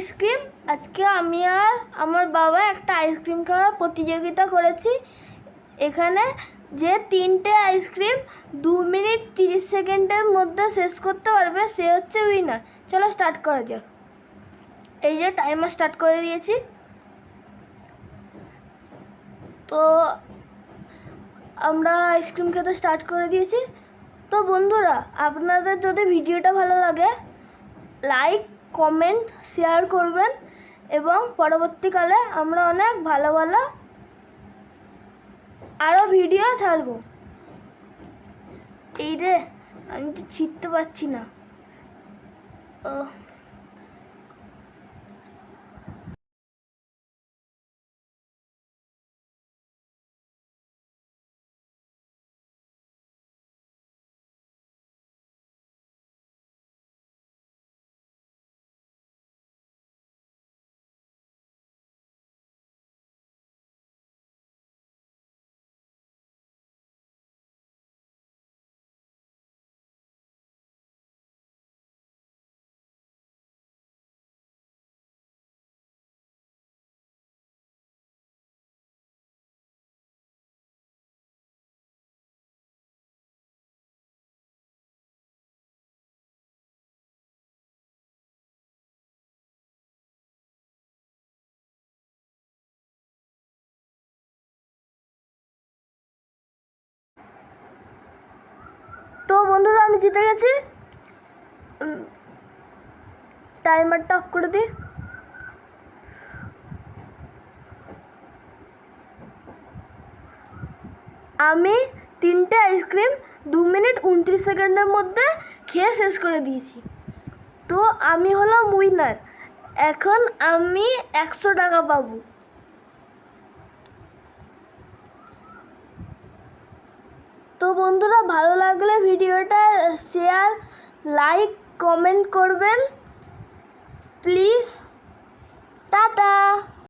Ice cream. আজকে আমি আর আমার বাবা একটা আইসক্রিম খাওয়ার প্রতিযোগিতা করেছি। এখানে যে তিনটে আইসক্রিম দু মিনিট তিরিশ সেকেন্ডের মধ্যে শেষ করতে পারবে, সে হচ্ছে উইনার চলো স্টার্ট করা যাক। এই যে টাইমার স্টার্ট করে দিয়েছি। তো আমরা আইসক্রিম খেতে স্টার্ট করে দিয়েছি। তো বন্ধুরা, আপনাদের যদি ভিডিওটা ভালো লাগে লাইক কমেন্ট শেয়ার করবেন এবং পরবর্তীকালে আমরা অনেক ভালো ভালো আরও ভিডিও ছাড়ব। এই রে, আমি তো ছিটতে পারছি না। ও জিতে গেছি। টাইমারটা অফ করে দিই আমি তিনটে আইসক্রিম দু মিনিট উনত্রিশ সেকেন্ডের মধ্যে খেয়ে শেষ করে দিয়েছি। তো আমি হলাম উইনার এখন আমি একশো টাকা পাবো। তো বন্ধুরা, ভালো লাগলে ভিডিওটা শেয়ার লাইক কমেন্ট করবেন। প্লিজ